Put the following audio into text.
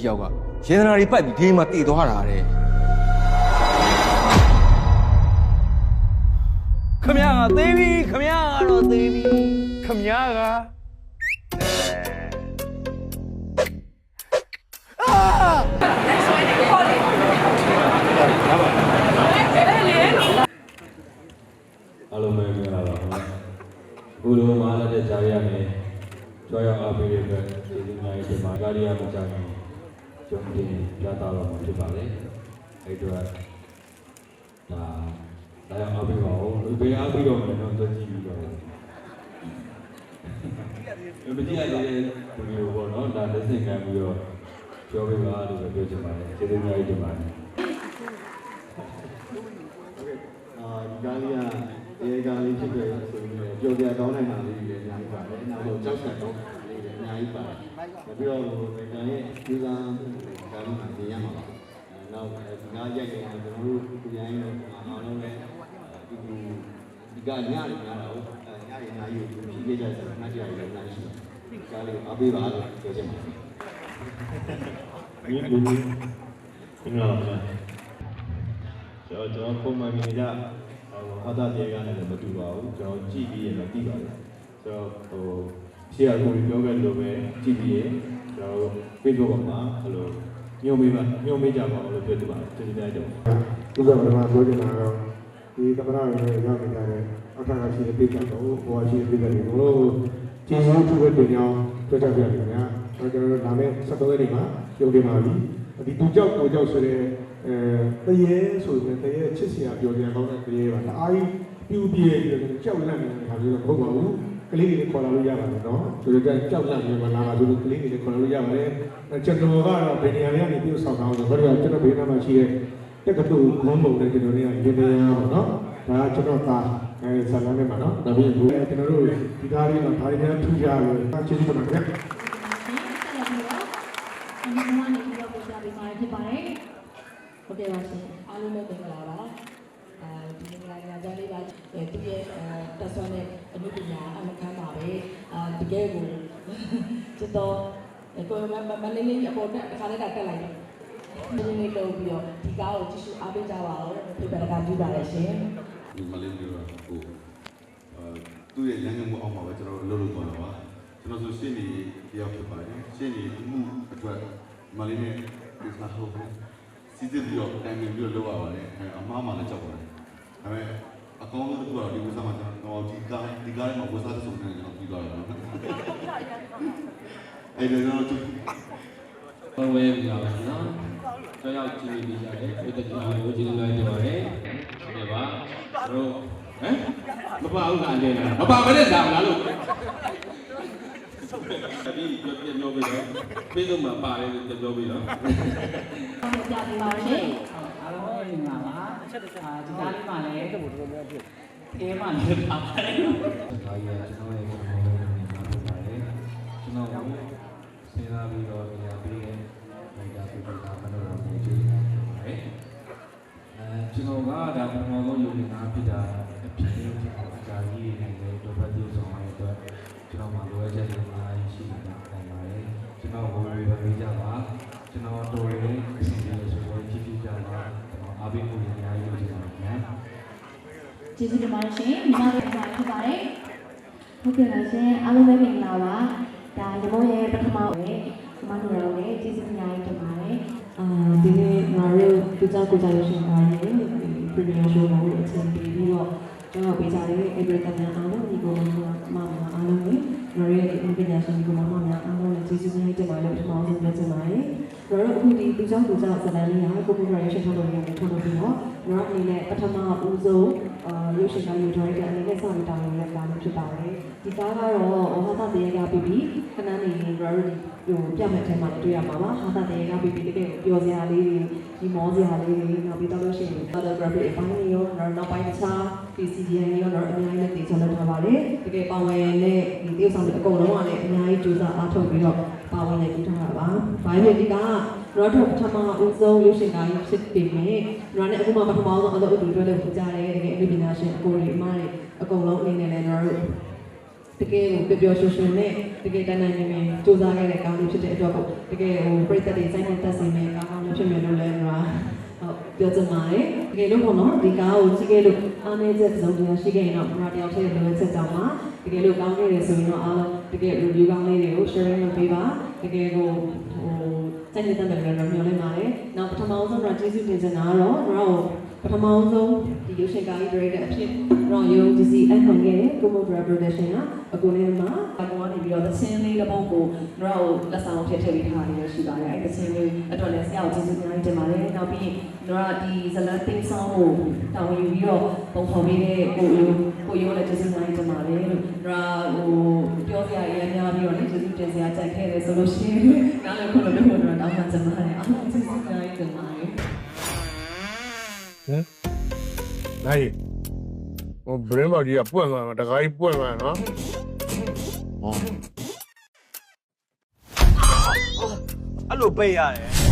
ကြီးတယောက်ကရေသနာတွေပိုက်ပြီးဒီမှာတည်သွားတာတဲ့ခမရကသေးပြီခမရကတော့သေးပြီခမရကအာအားလုံးပဲမင်္ဂလာပါခင်ဗျာအခုလိုမအားတဲ့ကြားရမယ်ကြွားရောက်အားပေးတဲ့အတွက်ကျေးဇူးများကြီးတင်ပါကားရီယာမကြခင် ကျုံတင်ပြသတော့မှာဖြစ်ပါတယ်အဲ့တော့ဒါဒါရောက်အားပေးပါဦးလူပေးအားပေးတော့မယ်တော့သွကြည့်ပြီးတော့မကြည့်ရသေးတဲ့ဒီလိုပေါ့နော်ဒါလက်ဆင့်ခံပြီးတော့ပြောပေးပါလို့ပြောချင်ပါတယ်ကျေးဇူးများကြီးတင်ပါတယ်အာဒီကားလေးကရေကားလေးဖြစ်တယ်ဆိုပြီးတော့ကြော်ပြကောင်းနိုင်တာလေးတွေလည်းအများကြီးပါတယ်။နောက်တော့ကြောက်ဆက်တော့လေးတွေအ များကြီးပါတယ်။ပြီးတော့ဟိုမေကန်ရဲ့ဒီကံကားလေးမှာနေရမှာပါ။အဲနောက်ဒီကားရိုက်တယ်ကျွန်တော်တို့ဒီတိုင်းတော့အားလုံးလည်းဒီဒီကညရညတာဟုတ်အဲညရညယူဖြည့်ခဲ့ကြတယ်ဆိုတော့ညကြရလည်းအများကြီးရှိတယ်။ကားလေးအပေးပါလို့ပြောချင်ပါတယ်။ဒီလိုမင်္ဂလာပါကျွန်တော်ကျွန်တော်ပုံမှန်မြင်ကြဟိုဟာတာတေကလည်းမတူပါဘူးကျွန်တော်ကြည့်ပြီးရင်တော့သိပါတယ်ကျွန်တော်ဟို ရှေ့အခုပြောခဲ့လို့ပဲကြည့်ပြီးရင်ကျွန်တော် Facebook ပေါ်မှာဟိုလိုညွှန်ပေးပါညွှန်ပေးကြပါလို့ပြောပြပါတယ်ကျေးဇူးများတင်ပါတယ်ဒီကပထမပြောချင်တာကတော့ဒီသမဏရေရောက်နေကြတဲ့အခါကရှိတဲ့ပြည်တော်ကိုဘောရှိတဲ့ပြည်တော်ကိုကျေးဇူးပြုဖို့တင်ကြောင်းပြောကြပြရခင်ဗျာကျွန်တော်တို့နာမည်73ရက်နေ့မှာပြုလုပ်ပါပြီဒီသူကြောက်ကိုကြောက်ဆိုတဲ့အဲတရေဆိုတဲ့တရေချစ်စရာပြောကြကောင်းတဲ့တရေပါတအားကြီးပြူပြဲပြီးတော့ကြောက်လန့်နေတဲ့ခါမျိုးတော့မဟုတ်ပါဘူး ကလေးတွေခေါ်လာလို့ရပါတယ်နော်ဆိုတော့ကြောက်လန့်နေမှလာပါဆိုလို့ကလေးတွေခေါ်လာလို့ရပါတယ်ကျွန်တော်ကတော့ဘယ်နေရာလေးကနေပြုဆောက်တာဆိုတော့ကျွန်တော်ဘေးနားမှာရှိတဲ့တက္ကသိုလ်ဘုံဘုံနဲ့ကျွန်တော်တို့ကရေပြရပါတော့ဒါကကျွန်တော်သားအဲဇာလန်နဲ့ပါနော်ဒါပြီးဘူးကျွန်တော်တို့ဒီသားလေးမှာဒါတွေများထူကြတယ်အချင်းချင်းပါခင်ဗျဆက်လက်ပြီးတော့အနည်းငယ်နဲ့ပြောပြကြပေးမှာဖြစ်ပါတယ်။ဟုတ်ကဲ့ပါရှင်။အားလုံးပဲမင်္ဂလာပါ။အဲဒီမင်္ဂလာည ချမ်းလေးပါအဲသူရဲ့အဲတက်ဆွမ်းတဲ့အမှုပညာအမခမ်းပါပဲ။အာတကယ်ကိုချစ်တော့ကိုမမမလေးလေးအပေါ်နဲ့တစ်ခါလေးတက်လိုက်တယ်။ဒီနေ့လုံးပြီးတော့ဒီကားကိုကြည့်ရှုအားပေးကြပါဦး။ပြပတကပြုပါရရှင်။ဒီမလေးမျိုးတော့ဟိုအဲသူ့ရဲ့ရန်ကုန်မှုအောက်မှာပဲကျွန်တော်တို့လှုပ်လို့သွားတာပါကျွန်တော်ဆိုရှင်းနေတယောက်ဖြစ်ပါတယ်ရှင်းနေမှုအတွက်မလေးနဲ့ဒီစားဟုတ်စီစစ်ပြီးတော့တိုင်ပင်ပြီးတော့လုပ်ရပါတယ်အဲအမားမှလည်းကြောက်ပါတယ်ဒါပေမဲ့ အကောင်းဆုံးတစ်ခုကတော့ဒီဝစားမှာကျွန်တော်ဒီကားဒီကားမှာဝစားတဲ့စုံနဲ့ကျွန်တော်ပြီးသွားတယ်အဲ့ဒါတော့သူဘဝဲပြပါနော်။ကြောက်ရောက်ကြည့်နေကြတယ်။ဒီတက်ကြောင်ကိုကြည့်လိုက်ကြပါမယ်။ဟုတ်ကဲ့ပါ။တို့ဟမ်မပါဘူးကအတင်းလားမပါမနဲ့ဒါမလားလို့အပြီးပြောပြပြောပြီးတော့ပြီးတော့မှပါတယ်လို့ပြောပြီးတော့ဟုတ်ကြပါပါရှင်အားလုံး ပဲညီမပါအာဒီကားလေးမှလည်းအဲမှလည်းပါပါတယ်ဒါကြီးကကျွန်တော်ရဲ့ကျွန်တော်ရဲ့နေမှာဖြစ်ပါတယ်ကျွန်တော်ကိုစဉ်းစားပြီးတော့နေရာပေးတဲ့နိုင်တာပြတာမလို့တော့နေကြည့်နေပါတယ်အဲကျွန်တော်ကဒါပထမဆုံးယူနေတာဖြစ်တာအဖြစ်ဖြစ်အကြာကြီးနေတယ်တော့ပတ်သက်ဆောင်ရတဲ့အတွက်ကျွန်တော်မှလိုအပ်ချက်တွေအများကြီးရှိနေတာနိုင်ပါတယ်ကျွန်တော်ဝေဝေပေးကြပါကျွန်တော်တော်ရင်အစီအစဉ်ဆိုတော့ကြည့်ကြည့်ကြပါအားပေးမှုတွေအများကြီးလုပ်ကြပါမယ် ကျေး ဇူးတင်ပါတယ်ရှင်ညီမတို့ပြန်ဖြစ်ပါတယ်ဟုတ်ကဲ့ပါရှင်အားလုံးပဲမင်္ဂလာပါဒါညီမရဲ့ပထမပဲညီမတို့ရောလည်းကျေးဇူးအများကြီးတင်ပါတယ်အာဒီနေ့ငါတို့ဒီကြောက်ကိုကြောက်ရရှင်ပါရဲ့ premiere show ကိုအချိန်ပေးပြီးတော့ကျွန်တော်ပေးကြတဲ့ every time အားလုံးဒီကိုမမအားလုံးကိုငါရဲ့ဒီပညာရှင်ဒီကိုမမများအားလုံးလည်းကျေးဇူးများတင်ပါတယ်ပထမဆုံးပြောချင်ပါတယ်ကျွန်တော်အခုဒီဒီကြောက်ကိုကြောက်ဇာတ်လမ်းလေးဟာကိုကိုရိုင်းရှင်ထုတ်လို့ရတယ်ထုတ်လို့ပြီးတော့ကျွန်တော်အနေနဲ့ပထမဦးဆုံး အာရုပ်ရှင်ကယူထားတဲ့အနေနဲ့စောင့်နေတာလည်းကားလို့ဖြစ်ပါတယ်ဒီကားကတော့ဟာသတရားကပြီးပြီးခဏနေရင် Rory ဟိုပြမဲ့ထဲမှာတွေ့ရမှာပါဟာသတရားကပြီးပြီးတကယ်ပျော်စရာလေးတွေဒီမောစရာလေးတွေနောက်ပြီးတော့လို့ရှိရင် photography အပိုင်းတွေရောနောက်ပိုင်းအခြား PCDN ရောတော့အများကြီးနဲ့တည်ချလုပ်ထားပါတယ်တကယ်ပါဝင်တဲ့ဒီတရုပ်ဆောင်တွေအကုန်လုံးကလည်းအများကြီးကြိုးစားအားထုတ်ပြီးတော့ပါဝင်နေကြထားတာပါ။ဘာဖြစ်ဒီကရောတော့ပထမဦးဆုံးရုပ်ရှင်ကားကြီးဖြစ်ပေမဲ့ရောနဲ့အခုမှပထမဆုံးအလုပ်အတူတွဲလုပ်ကြတဲ့တကယ်အမှုပညာရှင်အကိုတွေအမတွေအကုန်လုံးအနေနဲ့လည်းတော့တ ကယ်ကိုပျော်ပျော်ရွှင်ရွှင်နဲ့တကယ်တန်တန်မြင်မြင်စူးစမ်းခဲ့တဲ့ကောင်းလေးဖြစ်တဲ့အတွက်ကိုတကယ်ဟိုပြည့်သက်တွေစိုက်နေတက်စီမဲ့ကောင်းကောင်းလေးဖြစ်မယ်လို့လည်းကျွန်တော်ဟုတ်ပြောချင်ပါတယ်တကယ်လို့ပေါ့နော်ဒီကားကိုကြည့်ခဲ့လို့အားနည်းချက်သုံးတရားရှိခဲ့ရင်တော့ကျွန်တော်တယောက်တည်းလိုချက်ကြောင့်ပါတကယ်လို့ကောင်းခဲ့တယ်ဆိုရင်တော့အားလုံးတကယ် review ကောင်းလေးတွေကို sharing လုပ်ပေးပါတကယ်ကိုဟို စိုက်နေတက်မယ်လို့တော့မျှော်လင့်ပါတယ်နောက်ပထမဆုံးတော့ကျေးဇူးတင်ချင်တာကတော့ကျွန်တော်ပထမဆုံးဒီရုပ်ရှင်ကားကြီး director အဖြစ်ကျွန်တော်ရုံး DC အခွန်ခဲ့တဲ့ Como Production ကအခုလေးမှာအကောင်ကနေပြီးတော့သချင်းလေးတစ်ပုဒ်ကိုကျွန်တော်လက်ဆောင်ဖြစ်ထည့်ပေးထားရရှိပါတယ်အဲသချင်းလေးအတွက်လည်းဆရာကိုကျေးဇူးများတင်ပါတယ်နောက်ပြီးကျွန်တော်ဒီဇလန်သိမ်းဆောင်ကိုတာဝန်ယူပြီးတော့ပုံဖော်ပေးတဲ့ကိုယူကိုယူလည်းကျေးဇူးများတင်ပါတယ်လို့ တော့လည်းကျေးဇူးတင်စရာကြိုက်ခဲ့တယ်ဆိုလို့ရှိရင်နားလည်ခွင့်လို့ပြောတော့တောင်းပန်ချင်ပါတယ်အားလုံးကျေးဇူးများတင်ပါတယ်နိုင်ဟိုဘရင်းဘော်ကြီးကပွင့်သွားမှာတခါကြီးပွင့်သွားနော်အဲ့လိုပိတ်ရတယ်